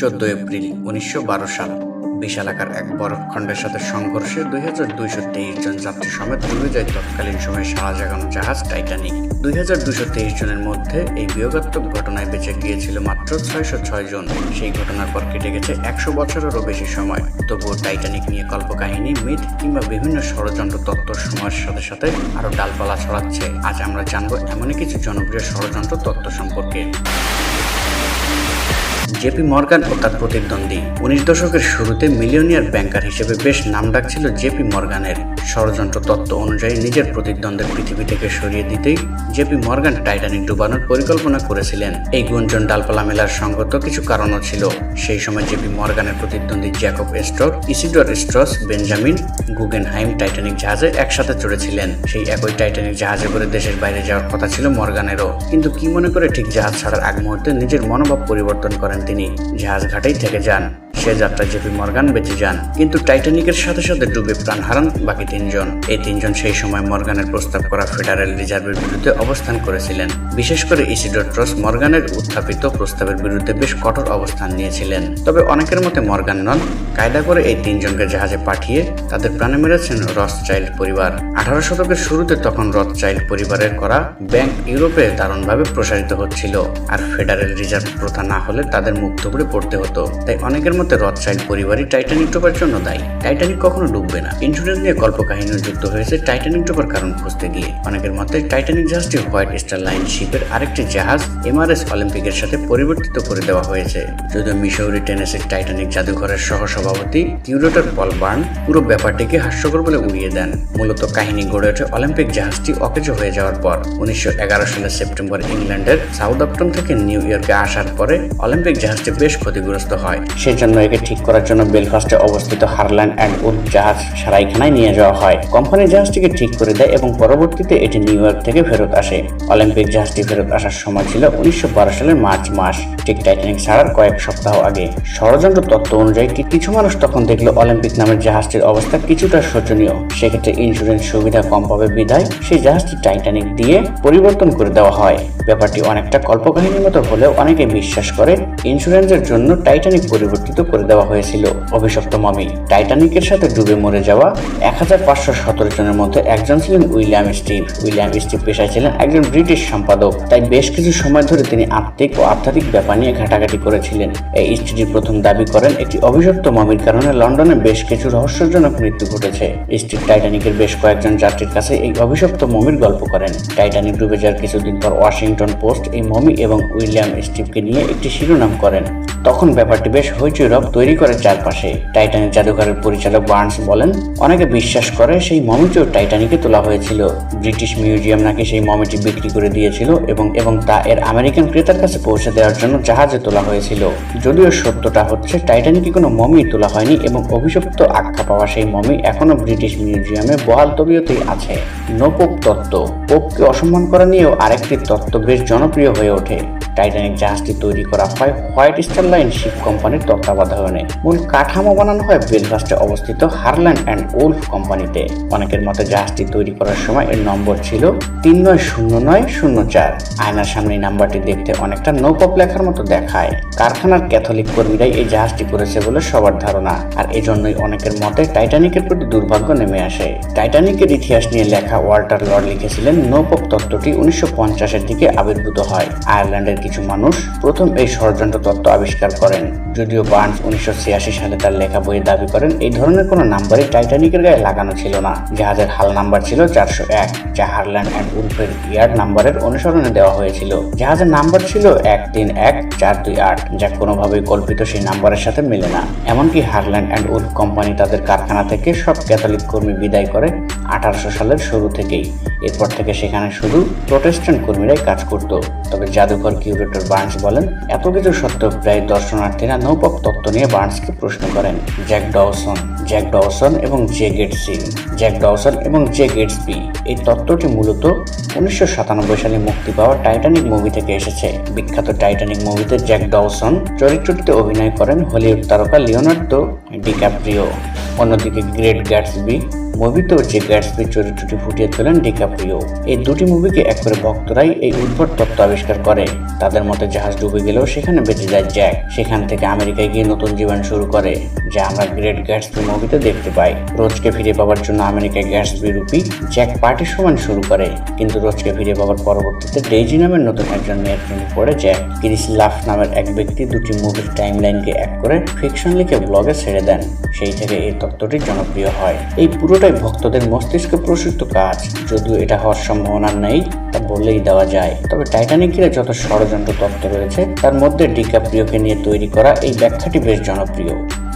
চোদ্দ এপ্রিল উনিশশো বারো সাল বিশালাকার এক বরফখণ্ডের সাথে সংঘর্ষে দুই হাজার দুইশো তেইশ জন যাত্রী সমেত ডুবে যায় তৎকালীন সময়ে সারা জাগানো জাহাজ টাইটানিক। দুই হাজার দুশো তেইশ জনের মধ্যে এই বিয়োগাত্মক ঘটনায় বেঁচে গিয়েছিল মাত্র ছয়শো ছয় জন। সেই ঘটনার পর কেটে গেছে একশো বছরেরও বেশি সময়। তবুও টাইটানিক নিয়ে কল্পকাহিনী, মিথ কিংবা বিভিন্ন ষড়যন্ত্র তত্ত্ব সময়ের সাথে সাথে আরও ডালপালা ছড়াচ্ছে। আজ আমরা জানব এমনই কিছু জনপ্রিয় ষড়যন্ত্র তত্ত্ব সম্পর্কে। জেপি মর্গান ও তার প্রতিদ্বন্দ্বী। উনিশ দশকের শুরুতে মিলিয়নিয়ার ব্যাংকার হিসেবে বেশ নাম ডাকছিল জেপি মর্গানের। ষড়যন্ত্র তত্ত্ব অনুযায়ী নিজের প্রতিদ্বন্দ্বের পৃথিবী থেকে সরিয়ে দিতেই জেপি মর্গান টাইটানিক ডুবানোর পরিকল্পনা করেছিলেন। এই গুঞ্জন ডালপালা মেলার সঙ্গত কিছু কারণও ছিল। সেই সময় জেপি মর্গানের প্রতিদ্বন্দ্বী Jacob stroke, Isidor Straus, Benjamin, Guggenheim Titanic জাহাজে একসাথে চড়েছিলেন। সেই একই টাইটানিক জাহাজে করে দেশের বাইরে যাওয়ার কথা ছিল মর্গানেরও। কিন্তু কি মনে করে ঠিক জাহাজ ছাড়ার আগ মুহূর্তে নিজের মনোভাব পরিবর্তন করেন তিনি? জাহাজ ঘাটেই থেকে যান। সে যাত্রা জেপি মর্গান বেঁচে যান। কিন্তু টাইটানিকের সাথে সাথে ডুবে প্রাণ হারান বাকি তিনজন। এই তিনজন সেই সময় মর্গানের প্রস্তাব করা ফেডারেল রিজার্ভের বিরুদ্ধে অবস্থান করেছিলেন। বিশেষ করে ইসিডোর ট্রস মর্গানের উত্থাপিত প্রস্তাবের বিরুদ্ধে বেশ কঠোর অবস্থান নিয়েছিলেন। তবে অনেকের মতে মর্গান নন। কায়দা করে এই তিনজনকে জাহাজে পাঠিয়ে তাদের প্রাণে মেরেছেন রস চাইল্ড পরিবার। আঠারো শতকের শুরুতে তখন রথ চাইল্ড পরিবারের করা ব্যাংক ইউরোপে দারুণভাবে প্রসারিত হচ্ছিল। আর ফেডারেল রিজার্ভ প্রথা না হলে তাদের মুখ থুবড়ে পড়তে হতো। তাই অনেকের মতে রথ চাইল্ড পরিবারই টাইটানিক ডোবার জন্য দায়ী। টাইটানিক কখনো ডুববে না। ইন্স্যুরেন্স নিয়ে কল্পকাহিনী যুক্ত হয়েছে টাইটানিক ডোবার কারণ খুঁজতে গিয়ে। অনেকের মতে টাইটানিক জাহাজটি হোয়াইট স্টার লাইন শিপের আরেকটি জাহাজ এমআরএস অলিম্পিকের সাথে পরিবর্তিত করে দেওয়া হয়েছে। যদিও মিশৌরি টেনেসির টাইটানিক জাদুঘরের সহ সভাপতি কিউরেটর পল বার্ন পুরো ব্যাপারটিকে হাস্যকর বলে উড়িয়ে দেন। মূলত কাহিনী গড়ে ওঠে অলিম্পিক জাহাজটি অকেজো হয়ে যাওয়ার পর। উনিশশো এগারো সালের সেপ্টেম্বর ইংল্যান্ডের সাউথআপটন থেকে নিউ ইয়র্কে আসার পরে অলিম্পিক জাহাজটি বেশ ক্ষতিগ্রস্ত হয়। সেজন্য একে ঠিক করার জন্য বেলফাস্টে অবস্থিত হারল্যান্ড অ্যান্ড উড জাহাজ সারাইখানায় নিয়ে যাওয়া হয়। কোম্পানি জাহাজটিকে ঠিক করে দেয় এবং পরবর্তীতে এটি নিউ ইয়র্ক থেকে ফেরত আসে। অলিম্পিক জাহাজটি ফেরত আসার সময় ছিল উনিশশো সালের মার্চ মাস, ঠিক টাইটানিক ছাড়ার কয়েক সপ্তাহ আগে। ষড়যন্ত্র তত্ত্ব অনুযায়ী কিছু মানুষ তখন দেখল অলিম্পিক নামের জাহাজটির অবস্থা কিছুটা শোচনীয়? সেক্ষেত্রে ইন্স্যুরেন্স সুবিধা কম পাবে বিধায় সেই জাহাজটি টাইটানিক দিয়ে পরিবর্তন করে দেওয়া হয়। ব্যাপারটি অনেকটা কল্পকাহিনীর মতো হলেও অনেকে বিশ্বাস করে, ইন্স্যুরেন্সের জন্য টাইটানিক পরিবর্তিত করে দেওয়া হয়েছিল। অভিশপ্ত মামি টাইটানিকের সাথে ডুবে মরে যাওয়া এক হাজার পাঁচশো সতেরো জনের মধ্যে একজন ছিলেন উইলিয়াম স্টিভ। উইলিয়াম স্টিভ পেশায় ছিলেন একজন ব্রিটিশ সম্পাদক। তাই বেশ কিছু সময় ধরে তিনি আত্মিক ও আধ্যাত্মিক ব্যাপার নিয়ে ঘাটাঘাটি করেছিলেন। এই স্ত্রী প্রথম দাবি করেন, একটি অভিশপ্ত মমির কারণে লন্ডনে বেশ কিছু রহস্যজনক মৃত্যু ঘটেছে। স্টিভ টাইটানিকের বেশ কয়েকজন যাত্রীর কাছে এই অভিশপ্ত মমির গল্প করেন। টাইটানিক ডুবে যাওয়ার কিছুদিন পর ওয়াশিংটন পোস্ট এই মমি এবং উইলিয়াম স্টিভকে নিয়ে একটি শিরোনাম করেন। তখন ব্যাপারটি বেশ হইচই রব তৈরি করে চারপাশে। টাইটানিক জাদুঘরের পরিচালক বার্নস বলেন, অনেকে বিশ্বাস করে সেই মমিটিও টাইটানিকে তোলা হয়েছিল। ব্রিটিশ মিউজিয়াম নাকি সেই মমিটি বিক্রি করে দিয়েছিল এবং এবং তা এর আমেরিকান ক্রেতার কাছে পৌঁছে দেওয়ার জন্য জাহাজে তোলা হয়েছিল। যদিও সত্যটা হচ্ছে, টাইটানিকে কোনো মমি তোলা হয়নি এবং অভিশপ্ত আখ্যা পাওয়া সেই মমি এখনও ব্রিটিশ মিউজিয়ামে বহাল তবিয়তেই আছে। নোপোপ তত্ত্ব। পোপকে অসম্মান করা নিয়েও আরেকটি তত্ত্ব বেশ জনপ্রিয় হয়ে ওঠে। টাইটানিক জাহাজটি তৈরি করা হয় হোয়াইট স্টার লাইন শিপ কোম্পানির তত্ত্বাবধানে। মূল কাঠামো বানানো হয় বেলফাস্টে অবস্থিত হারল্যান্ড অ্যান্ড উলফ কোম্পানিতে অনেকের মতে জাহাজটি তৈরি করার সময় এর নম্বর ছিল তিন নয় শূন্য নয় শূন্য চার। আয়নার সামনে নাম্বারটি দেখতে অনেকটা নৌপপ লেখার মতো দেখায়। কারখানার ক্যাথলিক কর্মীরাই এই জাহাজটি করেছে বলে সবার ধারণা। আর এজন্যই অনেকের মতে টাইটানিকের প্রতি দুর্ভাগ্য নেমে আসে। টাইটানিকের ইতিহাস নিয়ে লেখা ওয়াল্টার লর্ড লিখেছিলেন নৌপপ তত্ত্বটি উনিশশো পঞ্চাশের দিকে আবির্ভূত হয়। আয়ারল্যান্ডের কিছু মানুষ প্রথম এই ষড়যন্ত্র তত্ত্ব আবিষ্কার করেন। যদিও বার্নস উনিশশো ছিয়াশি সালে তার লেখা বইয়ে দাবি করেন, এই ধরনের কোনো নাম্বারই টাইটানিকের গায়ে লাগানো ছিল না। জাহাজের হাল নাম্বার ছিল চারশো এক, যা হারল্যান্ড অ্যান্ড উলফের ইয়ার্ড নাম্বারের অনুসরণে দেওয়া হয়েছিল। জাহাজের নাম্বার ছিল এক তিন এক চার দুই আট, যা কোনোভাবেই কল্পিত সেই নাম্বারের সাথে মেলে না। এমনকি হারল্যান্ড অ্যান্ড উলফ কোম্পানি তাদের কারখানা থেকে সব ক্যাথলিক কর্মী বিদায় করে আঠারোশো সালের শুরু থেকেই। এরপর থেকে সেখানে শুধু প্রোটেস্ট্যান্ট কর্মীরাই কাজ করত। তবে জাদুঘর কিউরেটর বার্নস বলেন, এত কিছু সত্ত্বেও প্রায় দর্শনার্থীরা নৌপক তত্ত্ব নিয়ে বার্নসকে প্রশ্ন করেন, জ্যাক ডওসন জ্যাক ডওসন এবং জে গেটসি জ্যাক ডওসন এবং জে গেটসবি এই তত্ত্বটি মূলত উনিশশো সাতানব্বই সালে মুক্তি পাওয়া টাইটানিক মুভি থেকে এসেছে। বিখ্যাত টাইটানিক মুভিতে জ্যাক ডওসন চরিত্রটিতে অভিনয় করেন হলিউড তারকা লিওনার্দো ডিক্যাপ্রিও। অন্যদিকে গ্রেট গ্যাটসবি মুভিতেও যে গ্যাটসবি চরিত্রটি ফুটিয়ে তোলেন ডিকাপ্রিও এই দুটি মুভিকে এক করে ভক্তরাই এই উদ্ভট তত্ত্ব আবিষ্কার করে। তাদের মতে জাহাজ ডুবে গেলেও সেখানে বেঁচে যায় জ্যাক। সেখান থেকে আমেরিকায় গিয়ে নতুন জীবন শুরু করে। যা আমরা গ্রেট গ্যাটসবি মুভিতে দেখতে পাই। রোজকে ফিরে পাওয়ার জন্য আমেরিকায় গ্যাটসবি রূপী জ্যাক পার্টি সমান শুরু করে। কিন্তু রোজকে ফিরে পাওয়ার পরবর্তীতে ডেইজি নামের নতুন একজন মেয়ের প্রেমে পড়ে জ্যাক। ক্রিস লাফ নামের এক ব্যক্তি দুটি মুভির টাইমলাইনকে এক করে ফিকশন লিখে ব্লগে ছেড়ে দেন। সেই থেকে এই তত্ত্বটি জনপ্রিয় হয়। এই পুরোটাই ভক্তদের মস্তিষ্কে প্রসূত কাজ। যদিও এটা হওয়ার সম্ভাবনা নেই তা বললেই দেওয়া যায়। তবে টাইটানিক ঘিরে যত ষড়যন্ত্র তত্ত্ব রয়েছে, তার মধ্যে ডিকাপ্রিওকে নিয়ে তৈরি করা এই ব্যাখ্যাটি বেশ জনপ্রিয়।